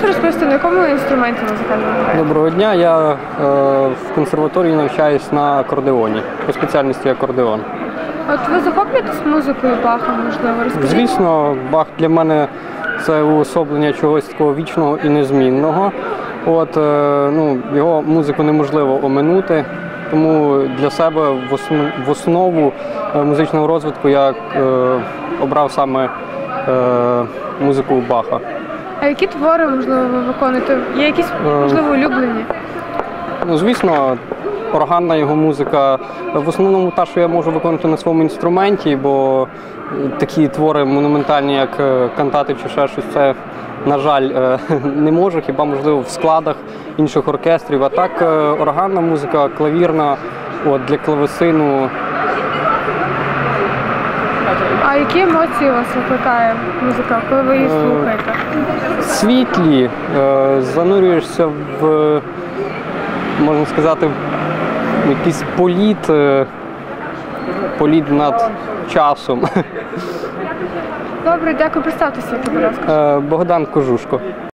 можете розповісти, на якому інструменті музикально граєте? Доброго дня. Я е, в консерваторії навчаюсь на акордеоні по спеціальності акордеон. От ви захоплюєтесь музикою Баха, можливо, розкажіть? Звісно, Бах для мене це уособлення чогось такого вічного і незмінного. От е, ну, його музику неможливо оминути. Тому для себе в основ- в основу е, музичного розвитку я е, обрав саме е, музику Баха. А які твори, можливо, ви виконуєте? Є якісь, Е, можливо, улюблені? Ну, звісно, органна його музика. В основному та, що я можу виконувати на своєму інструменті, бо такі твори монументальні, як е, кантати чи ще щось, це, на жаль, е, не можу, хіба можливо в складах інших оркестрів. А так, органна музика, клавірна, от, для клавесину. А які емоції у вас викликає музика, коли ви її слухаєте? Світлі, е, занурюєшся в, можна сказати, в якийсь політ, е, політ над часом. Добре, дякую, представтеся, будь ласка. Е, Богдан Кожушко.